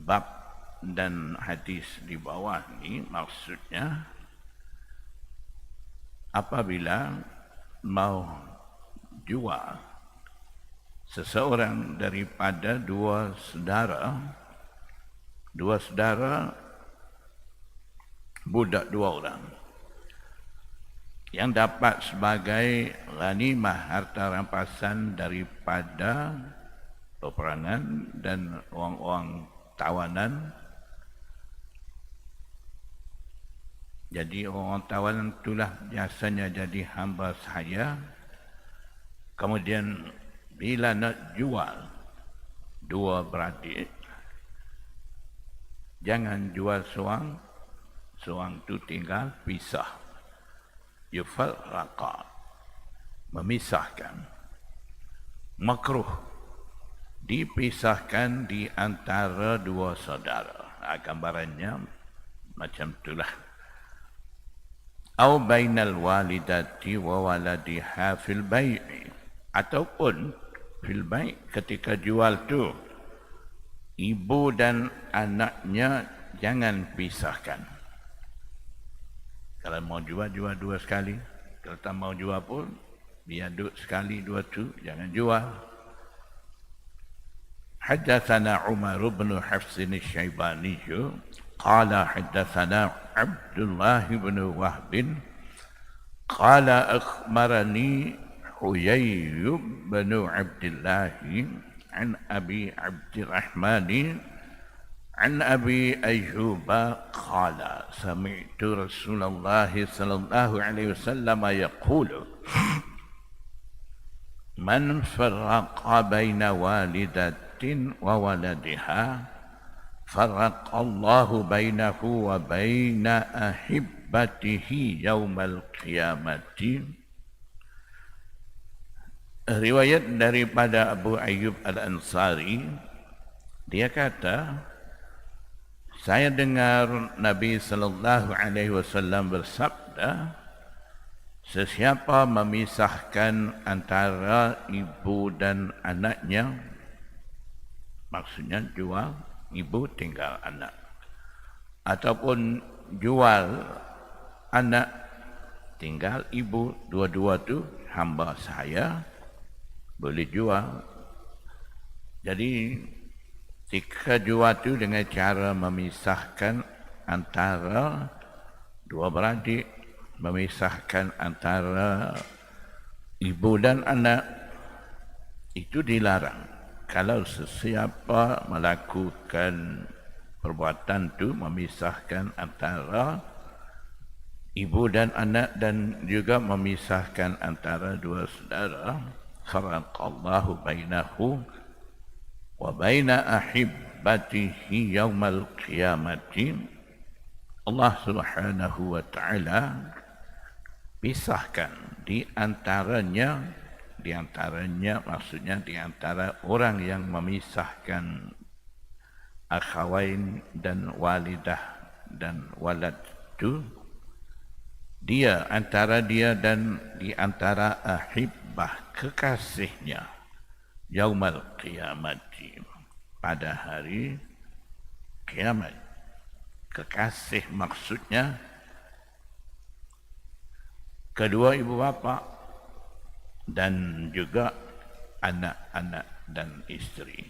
bab dan hadis di bawah ni maksudnya apabila mau jual seseorang daripada dua saudara dua saudara budak dua orang yang dapat sebagai ghanimah harta rampasan daripada peperangan dan orang-orang tawanan Jadi orang tawanan itulah biasanya jadi hamba saya. Kemudian bila nak jual dua beradik, jangan jual seorang, seorang tu tinggal pisah. Yufal raka. Memisahkan. Makruh. Dipisahkan di antara dua saudara. Nah, gambarannya macam itulah. Au bainal walidati wa waladiha fil bai'i ataupun fil bai' ketika jual tu ibu dan anaknya jangan pisahkan. Kalau mau jual jual dua sekali. Kalau tak mau jual pun biar duduk sekali dua tu jangan jual حدثنا عمر بن حفص الشيباني قال حدثنا عبد الله بن وهب قال أخبرني حيي بن عبد الله عن أبي عبد الرحمن عن أبي أيوب قال سمعت رسول الله صلى الله عليه وسلم يقول من فرق بين ummahatin wa waladiha farraq Allahu bainahu wa baina ahibbatihi yaumal qiyamati. Riwayat daripada Abu Ayyub Al-Ansari dia kata saya dengar Nabi sallallahu alaihi wasallam bersabda sesiapa memisahkan antara ibu dan anaknya maksudnya jual ibu tinggal anak. Ataupun jual anak tinggal ibu. Dua-dua tu hamba saya boleh jual. Jadi jika jual tu dengan cara memisahkan antara dua beradik memisahkan antara ibu dan anak itu dilarang kalau sesiapa melakukan perbuatan itu memisahkan antara ibu dan anak dan juga memisahkan antara dua saudara faraqallahu bainahu wa baina ahibbatihi yaumal qiyamati Allah Subhanahu wa taala pisahkan di antaranya di antaranya maksudnya di antara orang yang memisahkan akhawain dan walidah dan walad itu dia antara dia dan di antara ahibbah kekasihnya yaumal kiamat pada hari kiamat. Kekasih maksudnya kedua ibu bapa dan juga anak-anak dan isteri.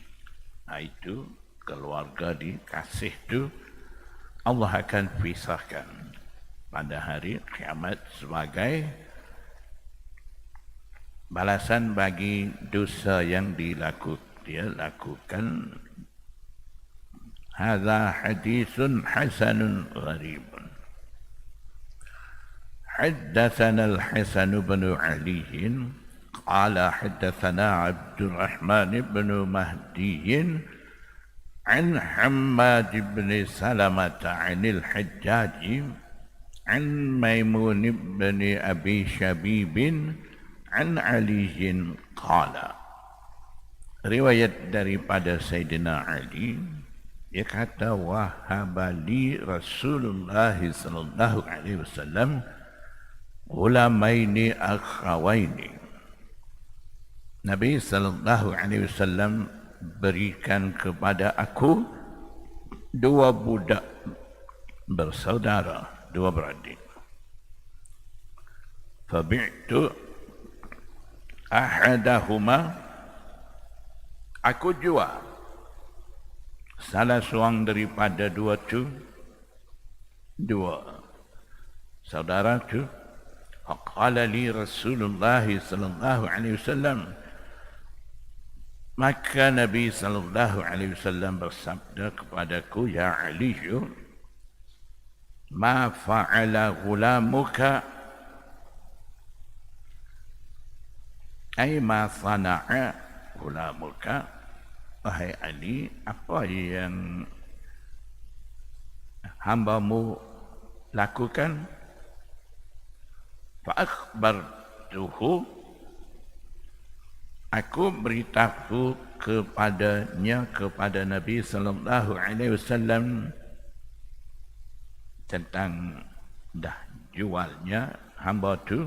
Nah, itu keluarga dikasih itu Allah akan pisahkan pada hari kiamat sebagai balasan bagi dosa yang dilakukan dia lakukan hadza hadithun hasanun gharibun حدثنا الحسن بن علي قال حدثنا عبد الرحمن بن مهدي عن حماد بن سلمة عن الحجاج عن ميمون بن أبي شبيب عن علي قال riwayat daripada Sayyidina Ali dia kata wahabali Rasulullah sallallahu alaihi wasallam ulamaini akhawaini Nabi sallallahu alaihi wasallam berikan kepada aku dua budak bersaudara, dua beradik. Fabi'tu ahadahuma aku jual salah seorang daripada dua tu dua saudara tu faqala li Rasulullah sallallahu alaihi wasallam maka Nabi sallallahu alaihi wasallam bersabda kepadaku ya Ali ma fa'ala ghulamuka? Ay ma sana'a ulamuka Wahai Ali Apa yang Hambamu Lakukan? Fa'akbar tuhu Aku beritahu kepadanya kepada Nabi sallallahu alaihi wasallam tentang dah jualnya hamba tu.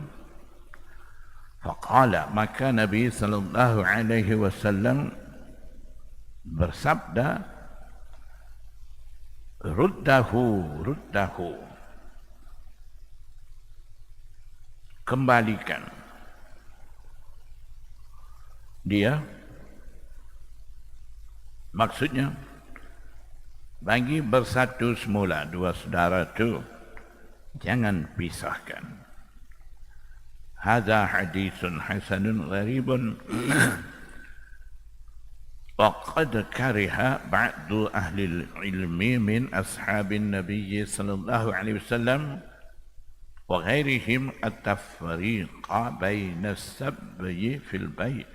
Faqala maka Nabi sallallahu alaihi wasallam bersabda ruddahu ruddahu. Kembalikan dia maksudnya bagi bersatu semula dua saudara itu jangan pisahkan هذا حديث حسن غريب وقد كره بعض أهل العلم من أصحاب النبي صلى الله عليه وسلم وغيرهم التفريق بين السبي في البيع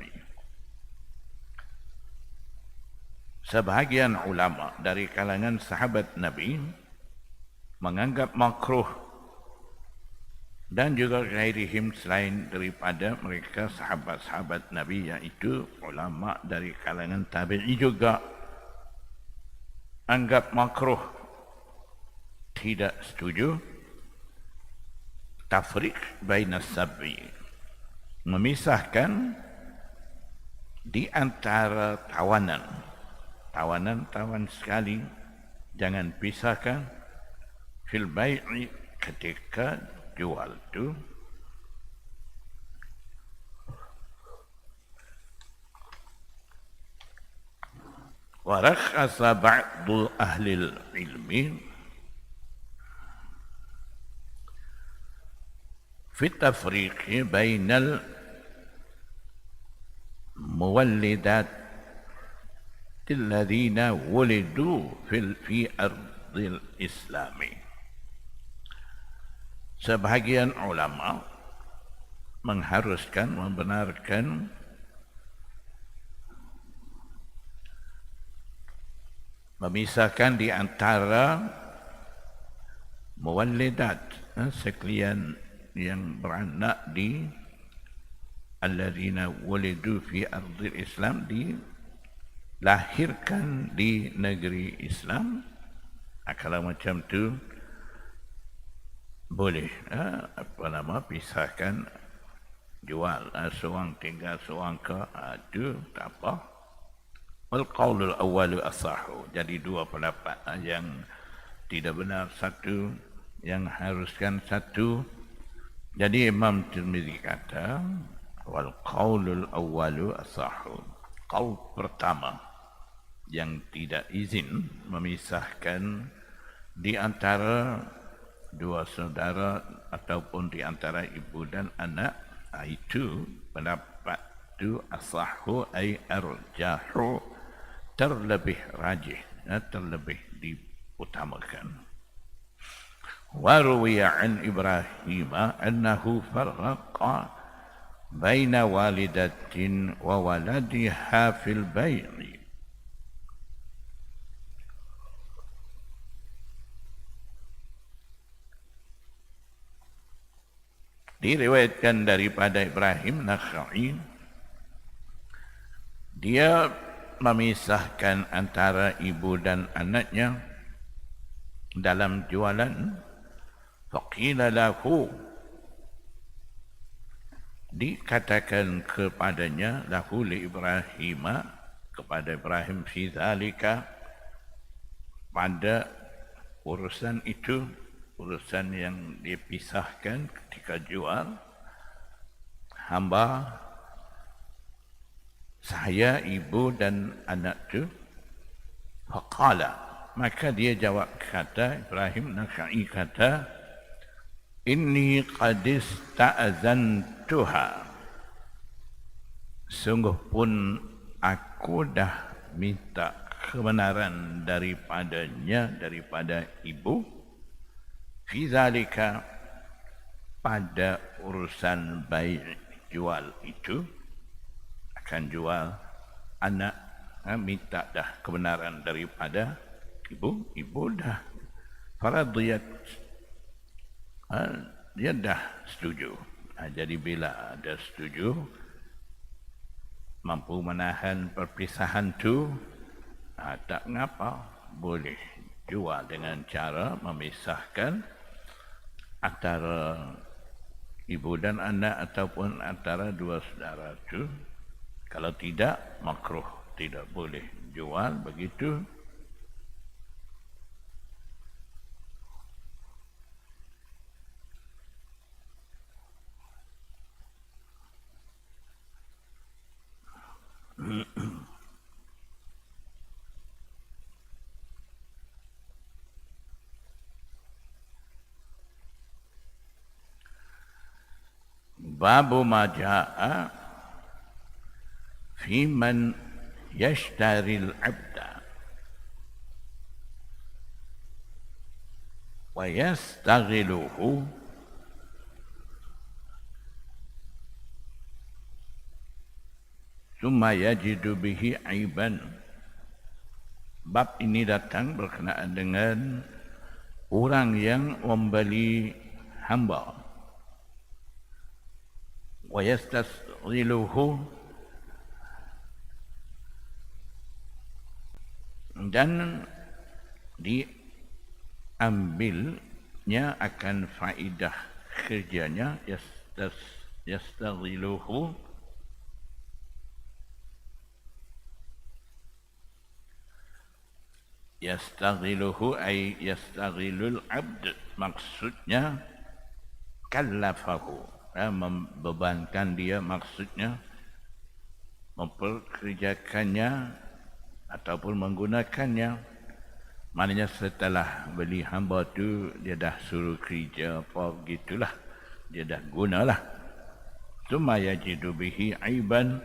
Sebahagian ulama dari kalangan sahabat Nabi menganggap makruh dan juga gairihim selain daripada mereka sahabat-sahabat Nabi iaitu ulama dari kalangan tabi'i juga anggap makruh tidak setuju. Tafriq baina sab'i memisahkan di antara tawanan tawanan tawan sekali jangan pisahkan fil bai'i ketika jual tu ورخص بعض أهل العلم في التفريق بين المولدات الذين ولدوا في أرض الإسلام sebahagian ulama mengharuskan membenarkan memisahkan di antara muwallidat eh, sekalian yang beranak di alladzina wulidu fi ardil islam di lahirkan di negeri Islam. Ah, kalau macam tu boleh ha, apa nama pisahkan jual ha, seorang tinggal seorang ke ada ha, tak apa. Wal qaulul awwal asahu jadi dua pendapat ha, yang tidak benar satu yang haruskan satu. Jadi Imam Tirmizi kata wal qaulul awwal asahu qaul pertama yang tidak izin memisahkan di antara dua saudara ataupun di antara ibu dan anak itu pendapat itu asahu ay arjahu terlebih rajih ya, terlebih diutamakan. Waruwiya an Ibrahim annahu farraqa baina walidatin wa waladiha fil diriwayatkan daripada Ibrahim Nakhai dia memisahkan antara ibu dan anaknya dalam jualan. Faqila lahu dikatakan kepadanya lahu li Ibrahim kepada Ibrahim fi zalika pada urusan itu urusan yang dipisahkan ketika jual hamba saya ibu dan anak tu. Faqala. Maka dia jawab kata Ibrahim Nakhai kata inni qad ista'zantuha. Sungguh pun aku dah minta kebenaran daripadanya daripada ibu fi zalika pada urusan baik jual itu akan jual anak ha, minta dah kebenaran daripada ibu ibu dah faradiyat. Ha, dia dah setuju. Ha, jadi bila ada setuju mampu menahan perpisahan tu ha, tak ngapa boleh jual dengan cara memisahkan antara ibu dan anak ataupun antara dua saudara itu kalau tidak makruh. Tidak boleh jual begitu Babu maja'a fi man yashtaril abda. Wa yastaghiluhu summa yajidu bihi aiban. Bab ini datang berkenaan dengan orang yang membeli hamba. ويستسغله dan diambilnya akan faedah kerjanya yastas yastaghiluhu yastaghiluhu ay yastaghilul abd maksudnya kallafahu ya, membebankan dia maksudnya memperkerjakannya ataupun menggunakannya. Maknanya setelah beli hamba tu dia dah suruh kerja apa gitulah. Dia dah gunalah. Cuma yajidu bihi aiban.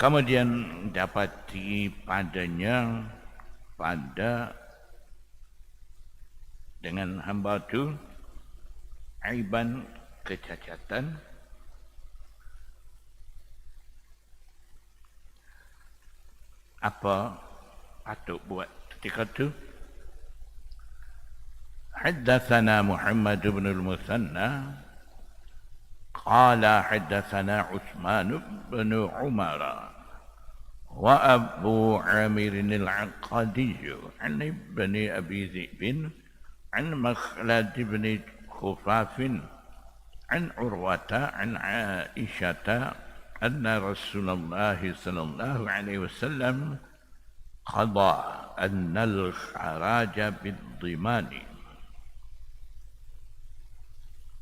Kemudian dapati padanya pada dengan hamba tu aiban kecacatan apa patut buat ketika itu حدثنا محمد بن المثنى قال حدثنا عثمان بن عمر وأبو عامر العقدي عن ابن أبي ذئب عن مخلد بن خفاف عن عروة عن عائشة أن رسول الله صلى الله عليه وسلم قضى أن الخراج بالضمان.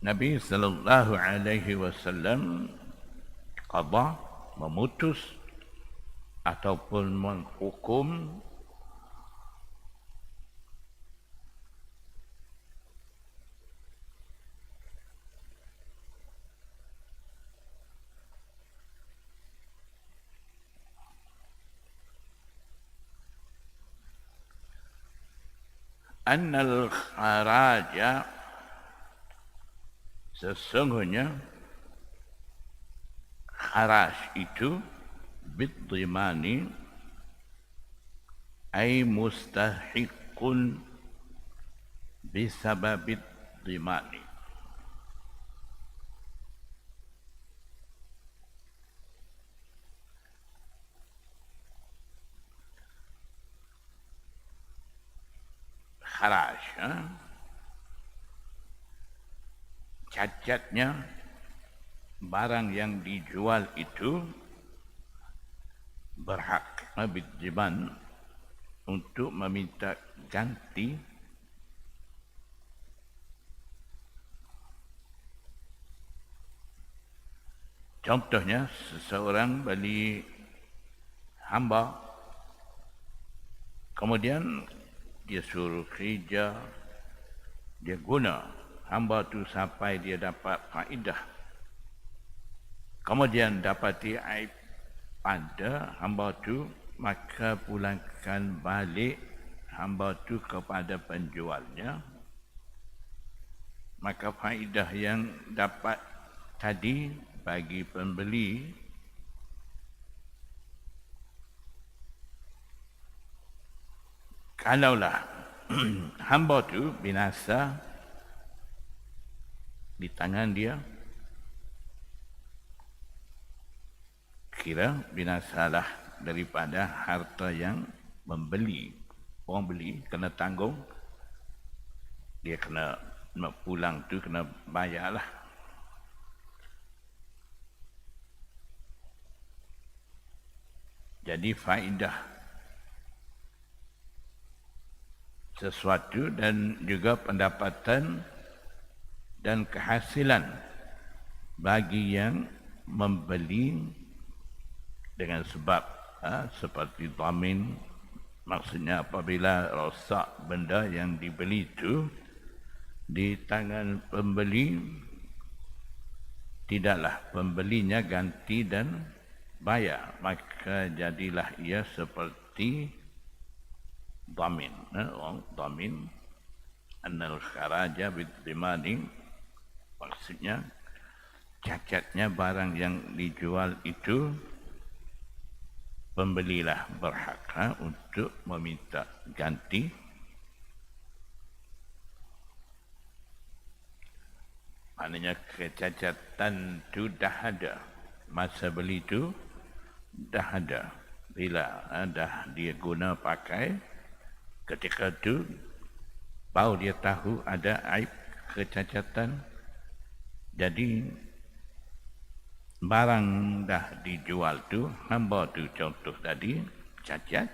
Nabi sallallahu alaihi wasallam qada memutus ataupun menghukum annal kharaja sesungguhnya kharaj itu bidimani ay mustahiqun bisababid dimani kharaj ha? cacatnya barang yang dijual itu berhak bidiban untuk meminta ganti Contohnya seseorang beli hamba kemudian dia suruh kerja dia guna. Hamba tu sampai dia dapat faedah. Kemudian dapati aib pada hamba tu maka pulangkan balik hamba tu kepada penjualnya. Maka faedah yang dapat tadi bagi pembeli kalaulah hamba tu binasa di tangan dia kira binasalah daripada harta yang membeli. Orang beli kena tanggung. Dia kena nak pulang tu kena bayarlah jadi faedah sesuatu dan juga pendapatan dan kehasilan bagi yang membeli dengan sebab ha, seperti dhamin maksudnya apabila rosak benda yang dibeli itu di tangan pembeli tidaklah pembelinya ganti dan bayar. Maka jadilah ia seperti dhamin eh, dhamin annal kharaja bidimani maksudnya cacatnya barang yang dijual itu pembelilah berhak ha, untuk meminta ganti. Maknanya kecacatan itu dah ada. Masa beli itu dah ada. Bila ha, dah dia guna pakai ketika itu baru dia tahu ada aib kecacatan. Jadi barang dah dijual tu hamba tu contoh tadi cacat.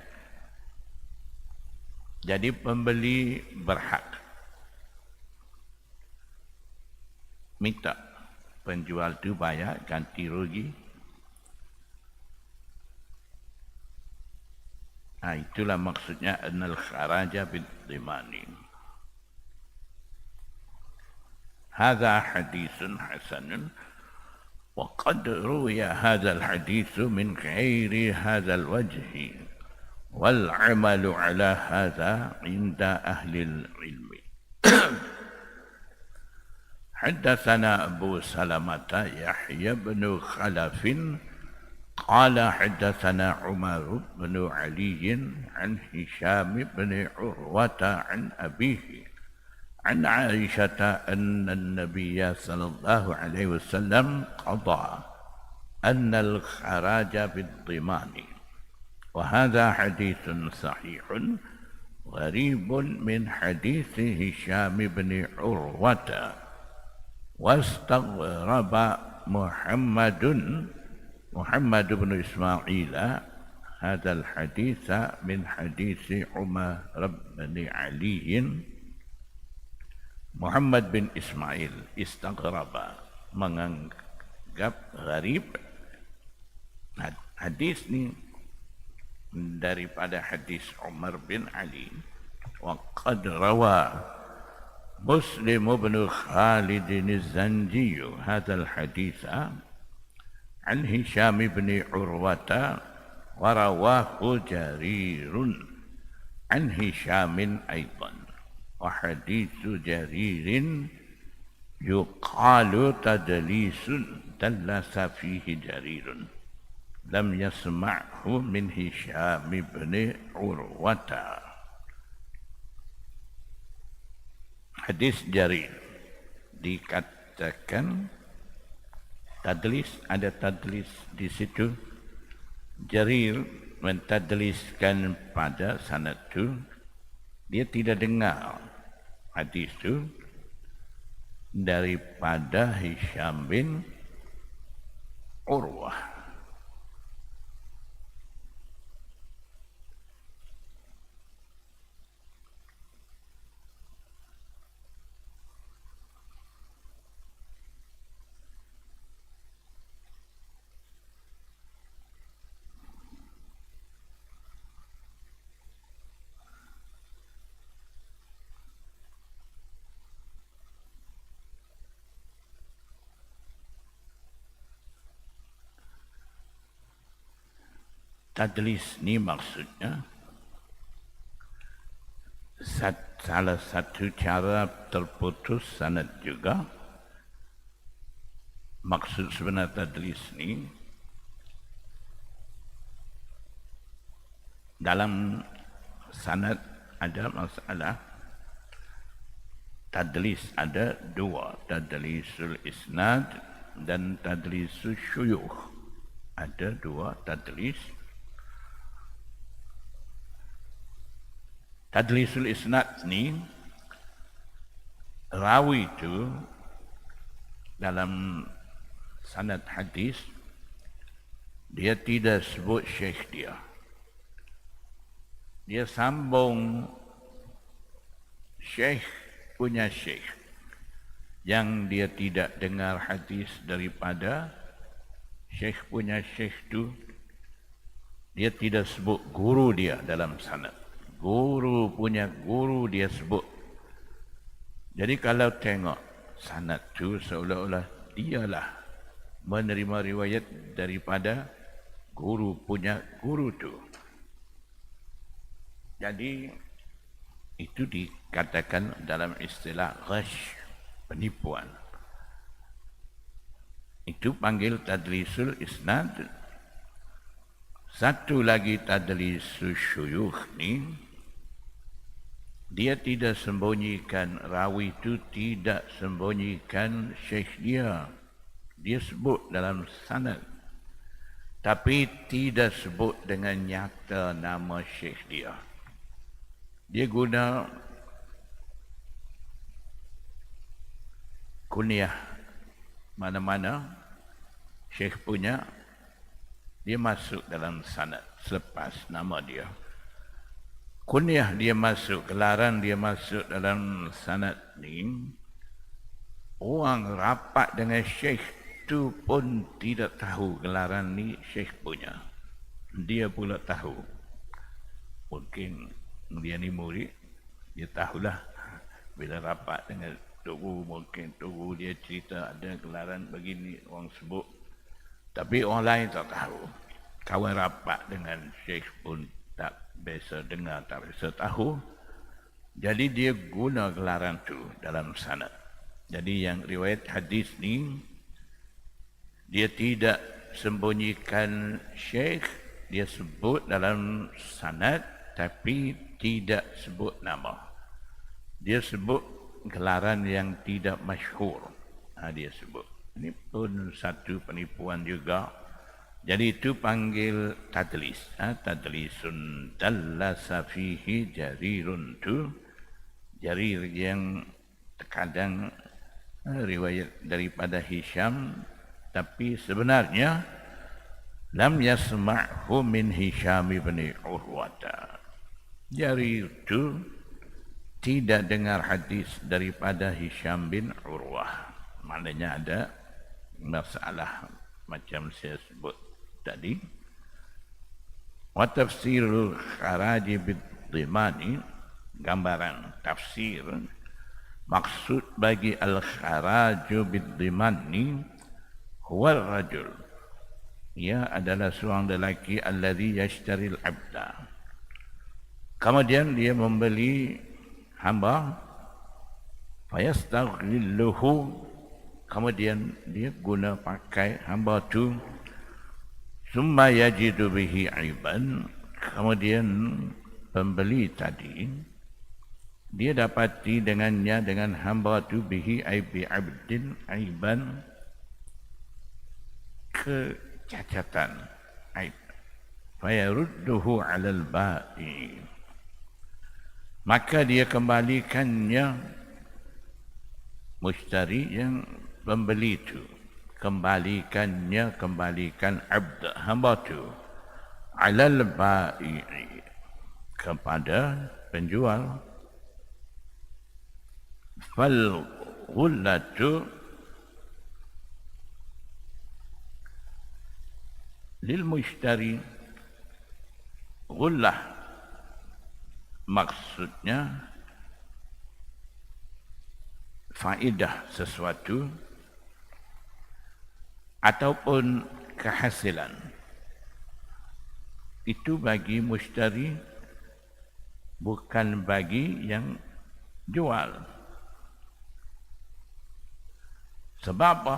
Jadi pembeli berhak. Minta penjual tu bayar ganti rugi Ha, itulah maksudnya anal kharaja bil dimani. هذا حديث حسن وقد روي هذا الحديث من غير هذا الوجه والعمل على هذا عند أهل العلم حدثنا أبو سلمة يحيى بن خلف قال حدثنا عمر بن علي عن هشام بن عروة عن أبيه عن عائشة أن النبي صلى الله عليه وسلم قضى أن الخراج بالضمان وهذا حديث صحيح غريب من حديث هشام بن عروة واستغرب محمد محمد بن إسماعيل هذا الحديث من حديث عمر بن علي محمد بن إسماعيل استغرب menganggap gharib hadis ni daripada hadis Umar bin Ali wa qad rawa Muslim bin Khalid al-Zanji hadha al-hadith عن هشام بن عروة ورواه جرير عن هشام أيضا. وحديث جرير يقال تدليس دلس فيه جرير لم يسمعه من هشام بن عروة. حديث جرير dikatakan tadlis ada tadlis di situ. Jarir mentadliskan pada sanad itu dia tidak dengar hadis itu daripada Hisham bin Urwah tadlis ni maksudnya sat, salah satu cara terputus sanad juga. Maksud sebenar tadlis ni dalam sanad ada masalah. Tadlis ada dua tadlisul isnad dan tadlisul syuyuh ada dua tadlis tadlisul isnad ni rawi itu dalam sanad hadis dia tidak sebut syekh dia. Dia sambung syekh punya syekh yang dia tidak dengar hadis daripada syekh punya syekh tu dia tidak sebut guru dia dalam sanad guru punya guru dia sebut. Jadi kalau tengok sanad tu seolah-olah dialah menerima riwayat daripada guru punya guru tu. Jadi itu dikatakan dalam istilah ghash penipuan. Itu panggil tadlisul isnad. Satu lagi tadlisul syuyukh ni dia tidak sembunyikan rawi itu tidak sembunyikan syekh dia. Dia sebut dalam sanad. Tapi tidak sebut dengan nyata nama syekh dia. Dia guna kunyah mana-mana syekh punya. Dia masuk dalam sanad selepas nama dia kunyah dia masuk gelaran dia masuk dalam sanad ni orang rapat dengan syekh tu pun tidak tahu gelaran ni syekh punya. Dia pula tahu. Mungkin dia ni murid dia tahulah. Bila rapat dengan tugu mungkin tugu dia cerita ada gelaran begini orang sebut. Tapi orang lain tak tahu. Kawan rapat dengan syekh pun biasa dengar tak biasa tahu jadi dia guna gelaran tu dalam sana jadi yang riwayat hadis ni dia tidak sembunyikan syekh dia sebut dalam sanad tapi tidak sebut nama. Dia sebut gelaran yang tidak masyhur. Ha, dia sebut. Ini pun satu penipuan juga. Jadi itu panggil tadlis. Ha, tadlisun dallasa fihi jarirun tu. Jarir yang terkadang ha, riwayat daripada Hisham. Tapi sebenarnya lam yasma'hu min Hisham ibn Urwata. Jari itu tidak dengar hadis daripada Hisham bin Urwah. Maknanya ada masalah macam saya tadi. Wa tafsirul kharaj bin Dimani gambaran tafsir. Maksud bagi al-kharaj bin Dimani huwa rajul. Ia adalah seorang lelaki alladhi yashtaril abda. Kemudian dia membeli hamba. Fayastaghilluhu kemudian dia guna pakai hamba tu summa yajidu bihi aiban kemudian pembeli tadi dia dapati dengannya dengan hamba tu bihi aibi abdin aiban kecacatan. Aib. Fayarudduhu alal ba'i. Maka dia kembalikannya. Mustari yang pembeli itu kembalikannya kembalikan abd hamba itu alal ba'i kepada penjual. Fal ghullatu lil mushtari. Ghullah maksudnya faedah sesuatu ataupun kehasilan itu bagi mushtari bukan bagi yang jual. Sebab apa?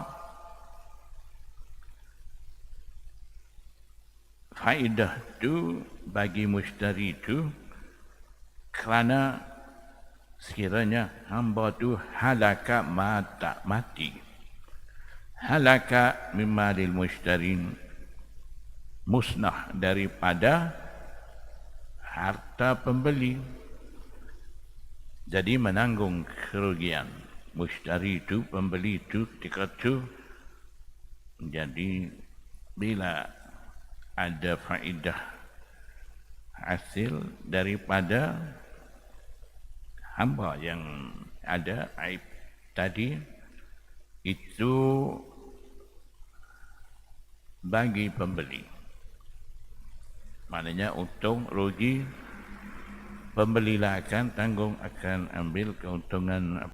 Faedah itu bagi mushtari itu kerana sekiranya hamba tu halaka mata mati. Halaka mimalil mushtarin musnah daripada harta pembeli. Jadi menanggung kerugian mushtari itu, pembeli itu, ketika itu. Jadi bila ada faedah hasil daripada hamba yang ada aib tadi itu bagi pembeli. Maknanya untung rugi pembeli lah akan tanggung akan ambil keuntungan